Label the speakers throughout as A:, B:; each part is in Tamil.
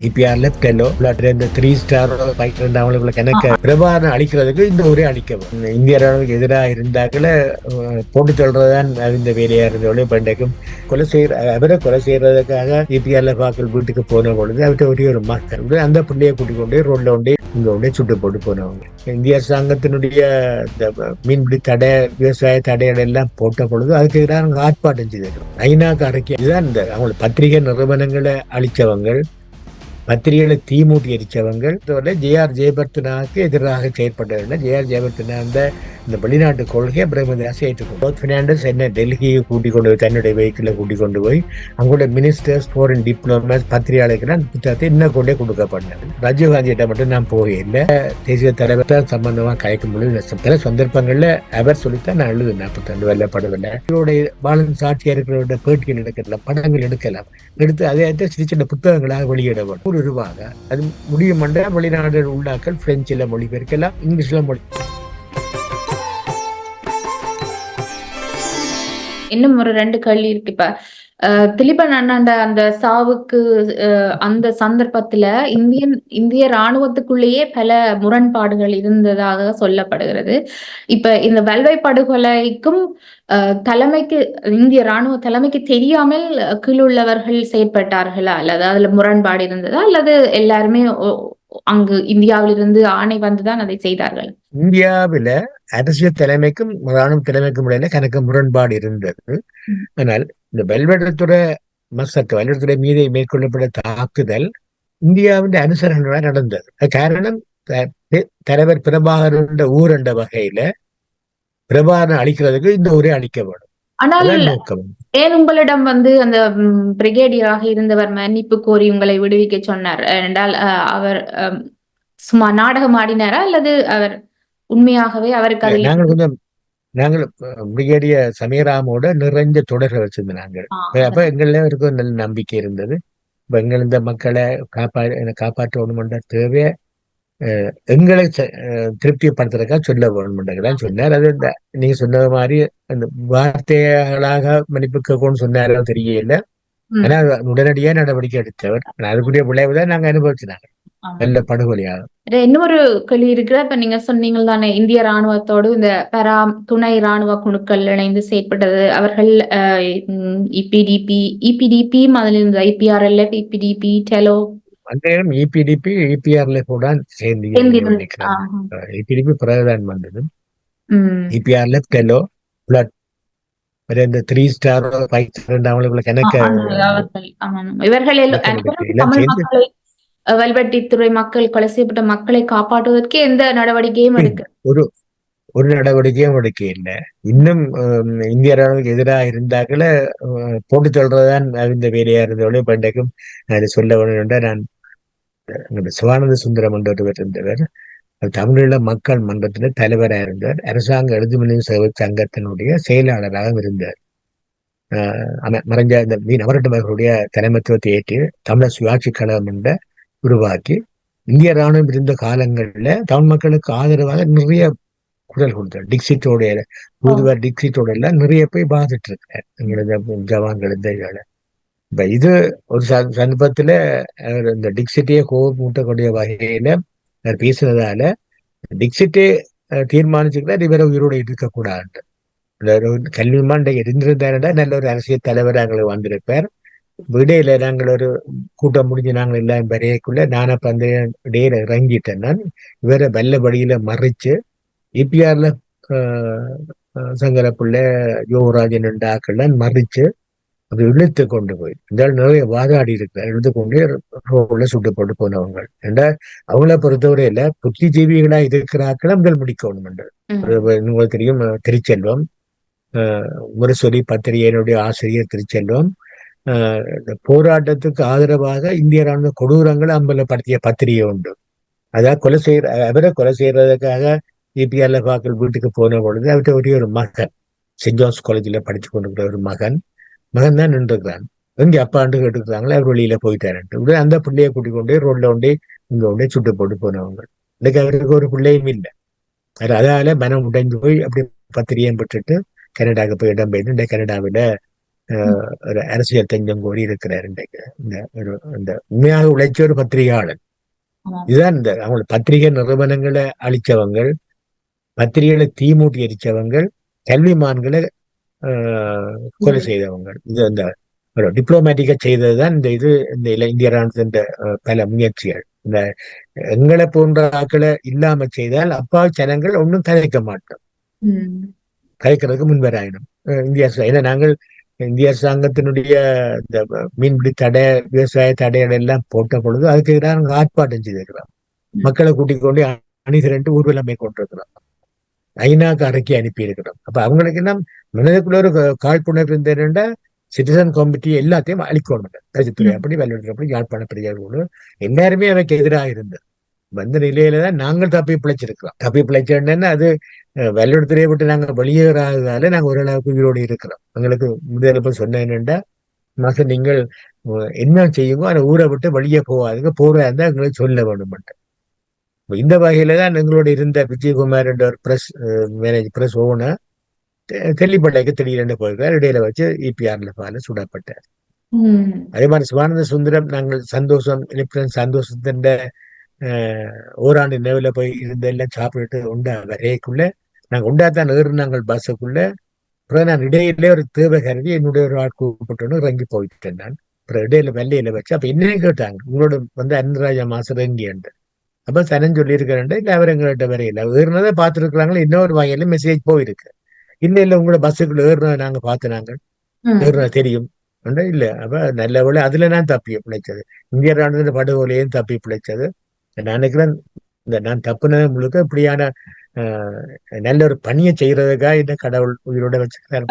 A: இபிஆர் லெஃப்ட் இல்லாட்டி இந்த த்ரீ ஸ்டார் ஃபைவ் ரெண்டு அவங்களுக்கு கணக்க பிரபாரம் அழிக்கிறதுக்கு இந்த ஒரே அளிக்கவும் இந்திய ராணுவத்துக்கு எதிராக இருந்தாக்கள போட்டு சொல்றதுதான் இந்த வேலையா இருந்தவளே பண்டைக்கும் கொலை செய்யற அவரை கொலை செய்யறதுக்காக இபிஆர்ல வாக்கள் வீட்டுக்கு போன பொழுது அவர்கிட்ட ஒரே ஒரு மக்கள் அந்த பிள்ளையை கூட்டிக் கொண்டு ரோட்ல கொண்டே இங்க கொண்டே சுட்டு போட்டு போனவங்க. இந்திய அரசாங்கத்தினுடைய இந்த மீன்பிடி தடை விவசாய தடைகள் எல்லாம் போட்ட பொழுது அதுக்கு எதிராக நாங்க ஆர்ப்பாட்டம் செய்திருக்கோம் ஐநாக்கு அறிக்கை இதுதான் இந்த அவங்க பத்திரிகை நிறுவனங்களை அளித்தவங்க பத்திரிகைகளை தீமூட்டி எரிச்சவங்க ஜேஆர் ஜெயபர்த்தனாவுக்கு எதிராக செயற்பட்டவர்கள். ஜேஆர் ஜெயபர்த்தனா அந்த இந்த வெளிநாட்டு கொள்கையை பிரேமதாஸ் ஏற்றுக்கொண்டு பினாண்டஸ் என்ன டெல்லியை கூட்டிக் கொண்டு போய் தன்னுடைய வெஹிக்கிளை கூட்டிக் கொண்டு போய் அங்குள்ள மினிஸ்டர்ஸ் ஃபோரின் டிப்ளமேட் பத்திரிகையாளர்கள் அந்த புத்தகத்தை இன்னும் கொண்டே கொடுக்கப்பட்டது. ராஜீவ்காந்தியிட்ட மட்டும் நான் போகல தேசிய தலைவர் தான் சம்பந்தமாக கயக்கும் பொழுது சில அவர் சொல்லித்தான் நான் எழுதுனேன். புத்தகம் வெல்லப்படவில்லை இவருடைய பாலன் சாட்சியா பேட்டிகள் எடுக்கலாம் படங்கள் எடுக்கலாம். எடுத்து அதே சின்ன சின்ன புத்தகங்களாக வெளியிடப்படும். ஒரு ரூபாக அது முடியும் வெளிநாடு உள்ளாக்கள் பிரெஞ்சில் மொழிபெயர்க்கலாம் இங்கிலீஷ்ல மொழி
B: இன்னும் ஒரு ரெண்டு கல்வி இருக்கு இப்ப. திலீபன் அண்ணாண்ட அந்த சாவுக்கு அஹ், அந்த சந்தர்ப்பத்துல இந்தியன் இந்திய ராணுவத்துக்குள்ளேயே பல முரண்பாடுகள் இருந்ததாக சொல்லப்படுகிறது. இப்ப இந்த வல்வை படுகொலைக்கும் தலைமைக்கு இந்திய ராணுவ தலைமைக்கு தெரியாமல் கீழுள்ளவர்கள் செயற்பட்டார்களா? அல்லது அதுல முரண்பாடு இருந்ததா? அல்லது எல்லாருமே அங்கு இந்தியாவிலிருந்து ஆணை வந்துதான் அதை செய்தார்கள்.
A: இந்தியாவில அரசியல் தலைமைக்கும் ராணுவ தலைமைக்கும் இடையில கணக்கு முரண்பாடு இருந்தது. ஆனால் இந்த வெல்வெடத்துறை மசக்கு வெல்வெடத்துறை மீது மேற்கொள்ளப்பட்ட தாக்குதல் இந்தியாவின் அனுசரணையாக நடந்தது. காரணம் தலைவர் பிரபாகரன் ஊர் என்ற வகையில பிரபாகரன் அழிக்கிறதுக்கு இந்த ஊரே அழிக்கப்படும்.
B: ஆனால் ஏன் உங்களிடம் வந்து அந்த பிரிகேடியராக இருந்தவர் மன்னிப்பு கோரி உங்களை விடுவிக்க சொன்னார்? என்றால் அவர் சும்மா நாடகம் ஆடினாரா? அல்லது அவர் உண்மையாகவே அவருக்கு அதில்
A: நாங்கள் கொஞ்சம் நாங்கள் பிரிகேடிய சமீராமோட நிறைஞ்ச தொடர்பு வச்சிருந்தோம் நாங்கள். அப்ப எங்கள இருக்க ஒரு நல்ல நம்பிக்கை இருந்தது. இப்ப எங்கள் இந்த மக்களை காப்பா காப்பாற்றணுமென்ற தேவையை எங்களை திருப்திப்படுத்துறதுக்காக சொல்ல வேணுமென்றதான் சொன்னார். அது இந்த நீங்க சொன்ன மாதிரி அந்த வார்த்தைகளாக மன்னிப்பு கேட்கணும்னு சொன்னாரோ தெரியல. ஆனா உடனடியாக நடவடிக்கை எடுத்தவர். அதுக்குரிய விளைவு தான் நாங்க அனுபவிச்சினாங்க. நல்ல படுகொலையாக
B: இன்னொரு கேள்வி இருக்கிற இப்ப நீங்க சொன்னீங்க தானே இந்திய ராணுவத்தோடு இந்த பரா துணை ராணுவ குழுக்கள் இணைந்து செயற்பட்டது. அவர்கள் இபிடிபி இபிடிபி அதில் இருந்த ஐபிஆர்எல்எஃப் இபிடிபி டெலோ
A: அந்த இபிடிபி இபிஆர்ல கூட சேர்ந்து. இபிடிபி பிறகுதான் வந்தது
B: ம்,
A: இபிஆர்ல டெலோ பிளட் இந்த த்ரீ ஸ்டார் ஃபைவ் ஸ்டார் அவங்களுக்கு
B: ஆமாம். இவர்கள் வல்வெட்டித்துறை மக்கள் கொலை செய்யப்பட்ட மக்களை காப்பாற்றுவதற்கு எந்த நடவடிக்கையும். எடுக்க
A: ஒரு ஒரு நடவடிக்கையும் எடுக்க இல்லை இன்னும் இந்திய ராணுவத்துக்கு எதிராக இருந்தாக்கள போட்டு சொல்றதுதான் இந்த வேலையா இருந்தவளே பண்டைக்கும் சொல்ல என்றால் நான் எங்களுடைய சிவானந்த சுந்தரம் என்றவர் இருந்தவர் தமிழீழ மக்கள் மன்றத்தில தலைவராக இருந்தார். அரசாங்க எழுதுமொழி சேவை சங்கத்தினுடைய செயலாளராக இருந்தார். மறைஞ்ச இந்த வி நவரட்டமர்களுடைய தலைமைத்துவத்தை ஏற்று தமிழர் சுயாட்சி கழகம் என்ற உருவாக்கி இந்திய ராணுவம் இருந்த காலங்கள்ல தமிழ் மக்களுக்கு ஆதரவாக நிறைய குரல் கொடுத்தார். டிக்சிட்டோட தூதுவர் டிக்சிட்டோட எல்லாம் நிறைய போய் பாதிட்டு இருக்கார். எங்களது ஜவான்கள் இந்த இதுகளை. இப்ப இது ஒரு சந்தர்ப்பத்துல இந்த டிக்சிட்டியை கோபமூட்டக்கூடிய வகையில அவர் பேசுனதால டிக்சிட்டே அஹ், இவரை உயிரோட இருக்கக்கூடாது கல்வி மாண்டை இருந்திருந்தாருன்னா நல்ல ஒரு அரசியல் தலைவர் எங்களுக்கு வந்திருப்பார் விடையில நாங்கள் ஒரு கூட்டம் முடிஞ்சு நாங்கள் எல்லாம் வரையக்குள்ள நானா அந்த இடையில இறங்கிட்டேன் நான் இவரை வல்லபடியில மறைச்சு இபிஆர்ல சங்கரப்பிள்ளை யோகராஜன் என்ற ஆக்கள்லாம் மறிச்சு அது இழுத்து கொண்டு போய் இந்த நிறைய வாதாடி இருக்கிறார் இழுத்து கொண்டு ரோட்ல சுட்டு போட்டு போனவங்க ஏண்டா அவங்கள பொறுத்தவரையில புத்திஜீவிகளா இருக்கிறாக்களை முதல் முடிக்கணும் என்று. உங்களுக்கு தெரியும் திருச்செல்வம். முரசொலி பத்திரிகையினுடைய ஆசிரியர் திருச்செல்வம். போராட்டத்துக்கு ஆதரவாக இந்திய ராணுவ கொடூரங்களை அம்பலப்படுத்திய பத்திரிகை உண்டு. அதாவது கொலை செய்யற அவரை கொலை செய்யறதுக்காக இபிஆர்ல பாக்கள் வீட்டுக்கு போன பொழுது அவர்கிட்ட ஒரே ஒரு மகன் சென்ட் ஜான்ஸ் காலேஜில் படிச்சு கொண்டிருக்கிற ஒரு மகன். மகன் தான் நின்றுக்கிறான். எங்க அப்பாண்டு கேட்டுக்கிறாங்களே? அவர் வெளியில போயிட்டாருன்ட்டு உடனே அந்த பிள்ளைய கூட்டிக் கொண்டு ரோட்ல கொண்டே இங்க கொண்டே சுட்டு போட்டு போனவங்க. இன்னைக்கு அவருக்கு ஒரு பிள்ளையும் இல்லை. அது அதால மனம் உடைஞ்சு போய் அப்படி பத்திரிகையும் விட்டுட்டு கனடாவுக்கு போய் இடம் பெய்து இந்த கனடாவில ஒரு அரசியல் தஞ்சம் கோரி இருக்கிறார் இன்றைக்கு. இந்த ஒரு இந்த உண்மையாக உழைச்ச ஒரு பத்திரிகையாளன்
B: ஆமாம்.
A: இதுதான் இந்த அவங்க பத்திரிகை நிறுவனங்களை அழிச்சவங்கள் பத்திரிகைகளை தீமூட்டி எரிச்சவங்கள் கல்விமான்களை கொலை. செய்தவங்க இது இந்த டிப்ளமேட்டிக்கா செய்ததுதான் இந்த இது இந்த இந்திய ராணுவத்தின் பல முயற்சிகள் இந்த எங்களை போன்ற ஆட்களை இல்லாம செய்தால் அப்பா ஜனங்கள் ஒன்றும் கதைக்க மாட்டோம். கதைக்கிறதுக்கு முன்வராயிடும் இந்திய ஏன்னா நாங்கள் இந்திய அரசாங்கத்தினுடைய இந்த மீன்பிடி தடை விவசாய தடைகள் எல்லாம் போட்ட பொழுது அதுக்கு எதிராக ஆர்ப்பாட்டம் செய்திருக்கிறோம். மக்களை கூட்டிக் கொண்டு அணிதிரண்டு ஊர்வலம் மேற்கொண்டிருக்கிறோம் ஐநாக்கு அறிக்கை அனுப்பி இருக்கிறோம் அப்ப அவங்களுக்கு என்ன மனதுக்குள்ள ஒரு காழ்ப்புணர்வு இருந்ததுன்னா சிட்டிசன் கமிட்டி எல்லாத்தையும் அழிக்கணும்.
B: ம்.
A: அப்படி அப்படி யாழ்ப்பாண பெரியார்களோடு எல்லாருமே அவைக்கு எதிராக இருந்தது வந்த நிலையில தான் நாங்கள் தப்பி பிழைச்சிருக்கிறோம். தப்பி பிழைச்சோன்னா அது வெள்ளத்துறையை விட்டு நாங்கள் வெளியேறாததால நாங்கள் ஓரளவுக்கு உயிரோடு இருக்கிறோம். எங்களுக்கு முதல்ல சொன்ன என்னண்டா மக நீங்கள் என்ன செய்யுங்க? அந்த ஊரை விட்டு வெளியே போகாதுங்க. போறதா இருந்தா எங்களுக்கு சொல்ல இப்ப இந்த வகையில தான் எங்களோட இருந்த விஜயகுமார் என்ற ஒரு பிரஸ் மேனேஜ் பிரஸ் ஓனர் தெல்லிப்பட்டைக்கு திடீரென்று போயிருக்கார் இடையில வச்சு இபிஆர்ல பால சுடப்பட்டார். அதே மாதிரி சிவானந்த சுந்தரம் நாங்கள் சந்தோஷம் லிப்டன் சந்தோஷத்தின் ஓராண்டு நினைவுல போய் இருந்த எல்லாம் சாப்பிட்டுட்டு உண்டா வரைக்குள்ள நாங்க உண்டாத்தான் ஏறினாங்கள் பஸ்ஸுக்குள்ள அப்புறம் நான் இடையில ஒரு தேவை கருதி என்னுடைய ஒரு ஆள் கூப்பிட்டோன்னு இறங்கி போயிட்டேன் நான். அப்புறம் இடையில வெள்ளையில வச்சு அப்ப என்னையும் கேட்டாங்க உங்களோட வந்து அன்பராஜா மாசம் இறங்கியன்ட்டு அப்ப சனன் சொல்லியிருக்கிறேன் இல்ல அவர் எங்கள்கிட்ட வரையில. ஏறினதை பார்த்துருக்குறாங்களே இன்னொரு வகையில மெசேஜ் போயிருக்கு. இன்னும் இல்ல உங்களோட பஸ்ஸுக்குள்ள ஏறினதை நாங்க பார்த்து நாங்க
B: ம்.
A: ஏறினது தெரியும். இல்ல அப்ப நல்ல வேளை அதுல நான் தப்பி பிழைச்சது. இந்திய ராணுவ படுகொலையும் தப்பி பிழைச்சது. நான் நினைக்கிறேன் இந்த நான் தப்புனது முழுக்க இப்படியான நல்ல ஒரு பணியை செய்யறதுக்காக இந்த கடவுள் உயிரோட வச்சிருக்காரு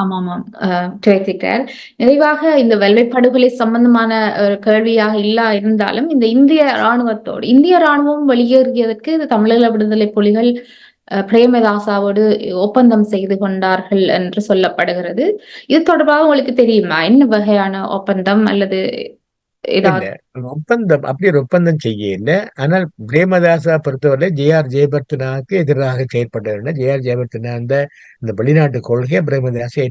B: ஆம், அஹ், தெரிவித்திருக்கிறார் நிறைவாக இந்த வெள்ளை படுகொலை சம்பந்தமான ஒரு கேள்வியாக இல்லா இருந்தாலும் இந்த இந்திய ராணுவத்தோடு இந்திய ராணுவம் வெளியேறியதற்கு இது தமிழீழ விடுதலை புலிகள் பிரேமதாசாவோடு ஒப்பந்தம் செய்து கொண்டார்கள் என்று சொல்லப்படுகிறது. இது தொடர்பாக உங்களுக்கு தெரியுமா? என்ன வகையான ஒப்பந்தம் அல்லது
A: ஒப்பந்தம் அப்படி ஒரு ஒப்பந்தம் செய்ய இல்லை. ஆனால் பிரேமதாசா பொறுத்தவரை ஜே ஆர் ஜெயபர்த்தனாவுக்கு எதிராக செயற்பட்டவர் ஜே ஆர் ஜெயபர்த்தனா அந்த இந்த வெளிநாட்டு கொள்கையை பிரேமதாசா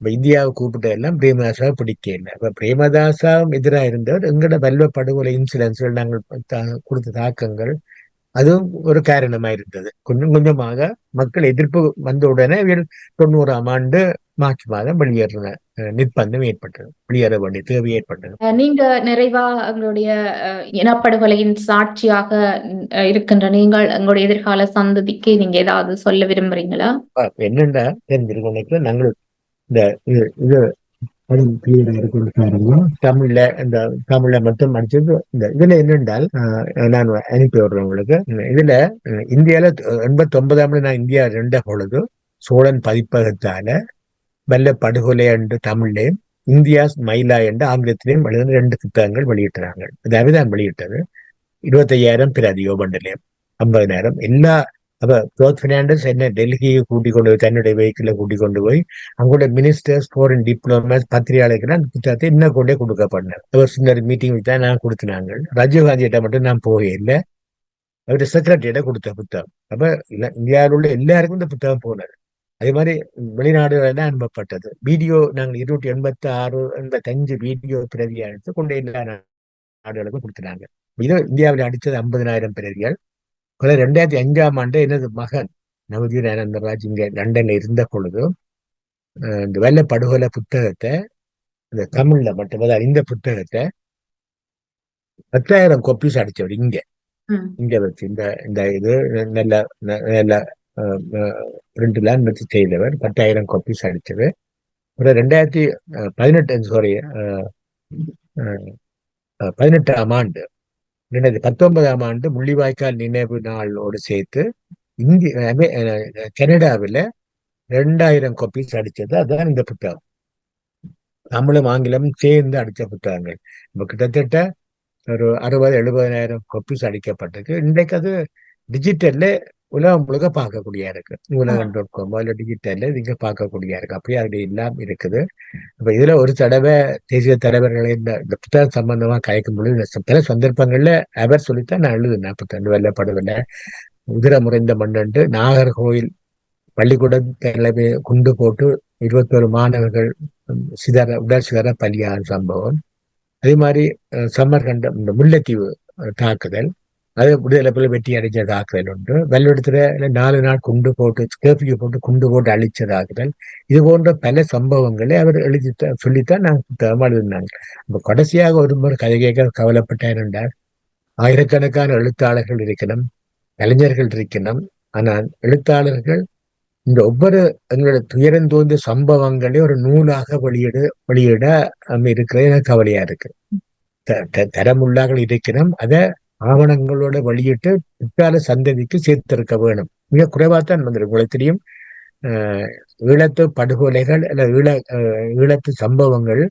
A: இப்ப இந்தியாவை கூப்பிட்ட எல்லாம் பிரேமதாசாவை பிடிக்க இல்லை. இப்ப பிரேமதாசாவும் எதிராக இருந்தவர் எங்களோட வெல்வ படுகொலை இன்சிடென்ட்ஸ்கள் நாங்கள் கொடுத்த தாக்கங்கள் அதுவும் ஒரு காரணமா இருந்தது கொஞ்சம் கொஞ்சமாக மக்கள் எதிர்ப்பு வந்த உடனே தொண்ணூறாம் ஆண்டு மார்ச் மாதம் வெளியேறின நிர்பந்தம் ஏற்பட்டது. வெளியேற வேண்டிய தேவை ஏற்பட்டது.
B: நீங்க நிறைவா எங்களுடைய இனப்படுகொலையின் சாட்சியாக இருக்கின்ற நீங்கள் எங்களுடைய எதிர்கால சந்ததிக்கு நீங்க ஏதாவது சொல்ல விரும்புறீங்களா?
A: தெரிஞ்சிருக்கும் நினைக்கிறேன். நாங்கள் இந்த இது. தமிழ்ல இந்த தமிழ்ல மட்டும் அடிச்சது இந்த இதுல என்னென்றால் நான் அனுப்பி விடுறேன் உங்களுக்கு. இதுல இந்தியால எண்பத்தி ஒன்பதாம் நான் இந்தியா ரெண்ட பொழுது சோழன் பதிப்பகத்தால வல்ல படுகொலை என்று தமிழ்லையும் இந்தியாஸ் மைலா என்று ஆங்கிலத்திலையும் எழுதின ரெண்டு புத்தகங்கள் வெளியிட்டாங்க இது அவிதான் வெளியிட்டது இருபத்தையாயிரம் பிரதியோ பண்டலையும் ஐம்பதினாயிரம் எல்லா அப்ப ஜோர்ஜ் பெர்னாண்டஸ் என்ன டெல்லியை கூட்டி கொண்டு போய் தன்னுடைய வெஹிக்கிள கூட்டி கொண்டு போய் அங்குள்ள மினிஸ்டர்ஸ் ஃபோரின் டிப்ளமேட்ஸ் பத்திரிகையாளர்கள் அந்த புத்தகத்தை இன்னும் கொண்டே கொடுக்க கொடுக்கப்பட்டார் அவர் சின்ன மீட்டிங் தான் நான் கொடுத்தினாங்க ராஜீவ்காந்தியிட்ட மட்டும் நான் போகவே இல்லை. அவர் செக்ரட்டரியிட கொடுத்த புத்தகம். அப்ப இந்தியாவில் உள்ள எல்லாருக்கும் இந்த புத்தகம் போனது. அதே மாதிரி வெளிநாடுகளில் அனுப்பப்பட்டது. வீடியோ நாங்கள் இருநூற்றி எண்பத்தி ஆறு எண்பத்தஞ்சு வீடியோ பிரதியை எடுத்து கொண்டு எல்லா நாடுகளுக்கும் கொடுத்துட்டாங்க. இது இந்தியாவில் அடித்தது ஐம்பதினாயிரம் பிரதிகள். கொலை ரெண்டாயிரத்தி அஞ்சாம் ஆண்டு எனது மகன் நவதீர் ஆனந்தராஜ் இங்க லண்டன்ல இருந்த பொழுது இந்த வெள்ள படுகொலை புத்தகத்தை இந்த தமிழ்ல மட்டும் அதாவது இந்த புத்தகத்தை பத்தாயிரம் கொப்பீஸ் அடிச்சவர் இங்க. இங்க வச்சு இந்த இந்த இது நல்ல ந- ரெண்டு லேண்ட் வச்சு செய்தவர் பத்தாயிரம் கொப்பீஸ் அடிச்சது அப்புறம் ரெண்டாயிரத்தி பதினெட்டு சாரி பதினெட்டாம் ஆண்டு. ரெண்டாயிரத்தி பத்தொன்பதாம் ஆண்டு முள்ளிவாய்க்கால் நினைவு நாளோடு சேர்த்து இந்திய கனடாவில் ரெண்டாயிரம் கொப்பீஸ் அடிச்சது அதுதான் இந்த புத்தகம். தமிழும் ஆங்கிலமும் சேர்ந்து அடிச்ச புத்தகங்கள். இப்போ கிட்டத்தட்ட ஒரு அறுபது எழுபதாயிரம் காப்பீஸ் அடிக்கப்பட்டிருக்கு. இன்றைக்கு அது டிஜிட்டல்ல உலகம் முழுக்க பார்க்கக்கூடிய இருக்கு. உலகம் டாட் காம் இல்ல டிஜிட்டல்ல நீங்க பார்க்கக்கூடிய இருக்கு. அப்படியே அது எல்லாம் இருக்குது. அப்ப இதுல ஒரு தடவை தேசிய தலைவர்களை இந்த புத்தகம் சம்பந்தமா கயக்கும் பொழுது பல சந்தர்ப்பங்கள்ல அவர் சொல்லித்தான் நான் எழுதுனேன். புத்தகம் வெள்ளப்படுவல உதிர முறைந்த மண்ணண்டு நாகர்கோயில் பள்ளிக்கூடம் தலைமை குண்டு போட்டு இருபத்தொரு மாணவர்கள் சிதற உடல் சிதற பலியான சம்பவம். அதே மாதிரி அஹ், சம்மர்கண்டம் இந்த முல்லைத்தீவு தாக்குதல். அது விடுதலை புலி வெட்டி அடைஞ்ச தாக்குதல் உண்டு வெள்ளெடுத்துல நாலு நாள் குண்டு போட்டு கேபியூ போட்டு குண்டு போட்டு அழிச்ச தாக்குதல் இது போன்ற பல சம்பவங்களை அவர் எழுதி சொல்லித்தான் நான் புத்தகமா எழுதினாங்க இப்ப கடைசியாக ஒரு முறை கதை கேட்க கவலைப்பட்டார் என்றார். ஆயிரக்கணக்கான எழுத்தாளர்கள் இருக்கணும் கலைஞர்கள் இருக்கணும் ஆனால் எழுத்தாளர்கள் இந்த ஒவ்வொரு எங்களோட துயரம் தோன்ற சம்பவங்களை ஒரு நூலாக வெளியிட வெளியிட அங்க இருக்கிறது எனக்கு கவலையா இருக்கு. த- தரமுள்ளாக இருக்கணும் அதை ஆவணங்களோட வெளியிட்டு பிற்கால சந்ததிக்கு சேர்த்திருக்க வேணும். மிக குறைவாத்தான் வந்திருக்கு உங்களுக்கு தெரியும் அஹ், ஈழத்து படுகொலைகள் அல்ல ஈழ ஈழத்து சம்பவங்கள்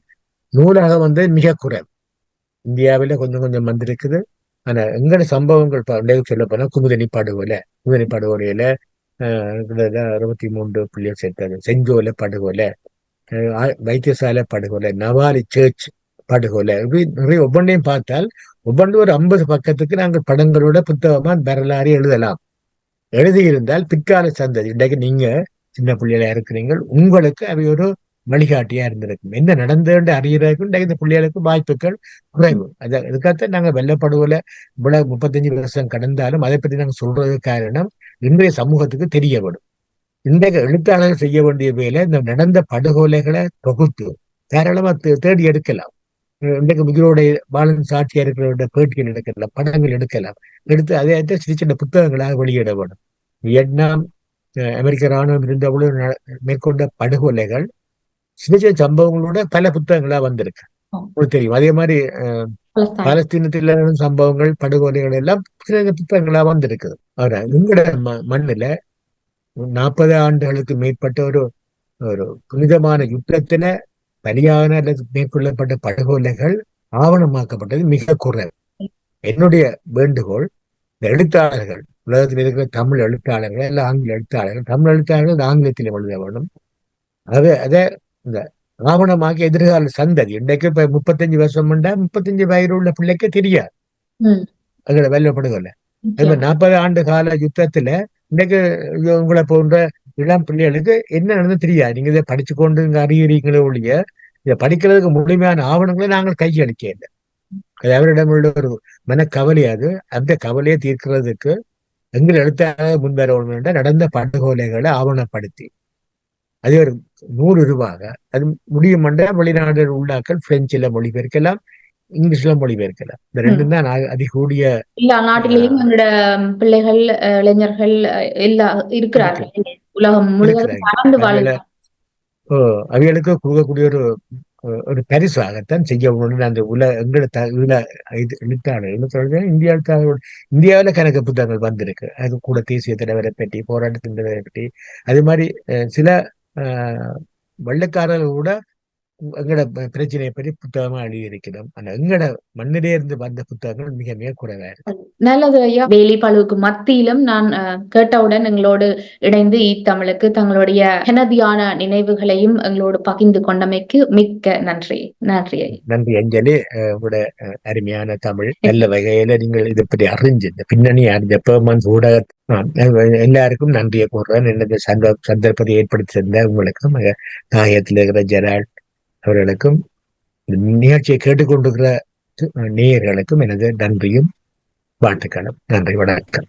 A: நூலாக வந்து மிக குறை. இந்தியாவில கொஞ்சம் கொஞ்சம் வந்திருக்குது. ஆனா எங்கட சம்பவங்கள் சொல்ல போனா குமுதனி படுகொலை குமுதனி படுகொலையில அஹ், அறுபத்தி மூன்று புள்ளிகள் சேர்த்தாரு செஞ்சோலை படுகொலை வைத்தியசாலை படுகொலை நவாலி சர்ச் படுகொலை நிறைய ஒவ்வொன்றையும் பார்த்தால் ஒவ்வொன்று ஒரு ஐம்பது பக்கத்துக்கு நாங்கள் படங்களோட புத்தகமா வரலாறு எழுதலாம். எழுதியிருந்தால் பிற்கால சந்ததி இன்றைக்கு நீங்க சின்ன பிள்ளைகளா இருக்கிறீங்க உங்களுக்கு அவை ஒரு வழிகாட்டியா இருந்திருக்கும். என்ன நடந்ததுன்னு அறியறதுக்கு இன்றைக்கு இந்த பிள்ளைகளுக்கு வாய்ப்புகள் குறைவு. அது அதுக்காகத்தான் நாங்க வெள்ளப்படுவோல இவ்வளவு முப்பத்தஞ்சு வருஷம் கடந்தாலும் அதை பற்றி நாங்க சொல்றது காரணம் இன்றைய சமூகத்துக்கு தெரியப்படும். இன்றைக்கு எழுத்தாளர்கள் செய்ய வேண்டிய வேலை இந்த நடந்த படுகொலைகளை தொகுத்து தாராளமா தே- தேடி எடுக்கலாம். இன்றைக்கு மிகரோடைய பாலன் சாட்சியா இருக்கிறவருடைய பேட்டிகள் எடுக்கலாம் படங்கள் எடுக்கலாம் எடுத்து அதை சின்ன சின்ன புத்தகங்களாக வெளியிட வேணும் வியட்நாம் அமெரிக்க ராணுவம் இருந்தபோது ந- மேற்கொண்ட படுகொலைகள் சின்ன சின்ன சம்பவங்களோட பல புத்தகங்களா வந்திருக்கு. உங்களுக்கு தெரியும். அதே மாதிரி. பாலஸ்தீனத்தில் சம்பவங்கள் படுகொலைகள் எல்லாம் சின்ன சின்ன புத்தகங்களா வந்திருக்குது ஆனா எங்கட ம- மண்ணுல நாற்பது ஆண்டுகளுக்கு மேற்பட்ட ஒரு ஒரு புனிதமான யுத்தத்துல பலியான அல்லது மேற்கொள்ளப்பட்ட படுகொலைகள் ஆவணமாக்கப்பட்டது மிக குறைவு என்னுடைய வேண்டுகோள் இந்த எழுத்தாளர்கள் உலகத்தில் இருக்கிற தமிழ் எழுத்தாளர்கள் இல்ல ஆங்கில எழுத்தாளர்கள் தமிழ் எழுத்தாளர்கள் ஆங்கிலத்தில் எழுத வேண்டும் அது அதை இந்த ஆவணமாக்கி எதிர்கால சந்ததி இன்றைக்கு இப்ப முப்பத்தஞ்சு வருஷம் முண்டா முப்பத்தஞ்சு வயது உள்ள பிள்ளைக்கு தெரியாது. அதுல. மாதிரி நாற்பது ஆண்டு கால யுத்தத்துல இன்னைக்கு உங்களை போன்ற இளம் பிள்ளைகளுக்கு என்ன நடந்து தெரியாது. நீங்க இதை படிச்சு கொண்டு இங்க அறிகிறீங்களே ஒழிய இதை படிக்கிறதுக்கு முழுமையான ஆவணங்களை நாங்கள் கையளிக்க இல்லை அது அவரிடம் உள்ள ஒரு மனக்கவலை அது. அந்த கவலையை தீர்க்கிறதுக்கு எங்கள் எழுத்தாக முன்வரணும் என்ற நடந்த படுகொலைகளை ஆவணப்படுத்தி அது ஒரு நூறு ரூபாக அது முடியும் என்றால் வெளிநாடு உள்ளாக்கள் பிரெஞ்சில மொழிபெயர்க்கலாம் இங்கிலீஷ்ல மொழிபெயர்க்கலாம். இந்த ரெண்டும் தான் அதிகூடிய
B: எல்லா நாட்டிலேயும் பிள்ளைகள் இளைஞர்கள் எல்லா இருக்கிறார்கள். உலகம் முழுவதும். பறந்து
A: ஓ, அவைகளுக்கு கொடுக்கக்கூடிய ஒரு ஒரு பரிசாகத்தான் செய்ய வேண்டும் அந்த உல எங்களோட உல இது எழுத்தாளர் சொல்றேன் இந்திய எழுத்தாளர் இந்தியாவில் கணக்கு புத்தகங்கள் வந்திருக்கு. அது கூட தேசிய தலைவரை பற்றி போராட்டத்தின் தலைவரை பற்றி. அது மாதிரி சில வெள்ளைக்காரர்கள் கூட எங்களோட பிரச்சனையை பற்றி புத்தகமா எழுதியிருக்கிறோம். ஆனா எங்களோட மண்ணிலே இருந்து வந்த புத்தகங்கள் மிக மிக குறைவா இருக்கு.
B: நல்லது ஐயா. வேலை பழுவுக்கு மத்தியிலும் நான் கேட்டவுடன் எங்களோடு இணைந்து தமிழுக்கு தங்களுடைய கெனதியான நினைவுகளையும் எங்களோடு பகிர்ந்து கொண்டமைக்கு மிக்க நன்றி. நன்றி
A: நன்றி அஞ்சலி. உங்களோட அருமையான தமிழ். நல்ல வகையில நீங்கள் இதை பற்றி அறிஞ்சு இந்த பின்னணி அறிஞ்ச பெர்மன்ஸ் ஊடக எல்லாருக்கும் நன்றியை கூறுறேன். என்னது சந்த சந்தர்ப்பத்தை ஏற்படுத்தி தந்த உங்களுக்கும் அஹ், தாயத்தில் இருக்கிற ஜெரால்ட் அவர்களுக்கும் நிகழ்ச்சியை கேட்டுக்கொண்டிருக்கிற நேயர்களுக்கும் எனது நன்றியும் வாழ்த்துக்களும். நன்றி வணக்கம்.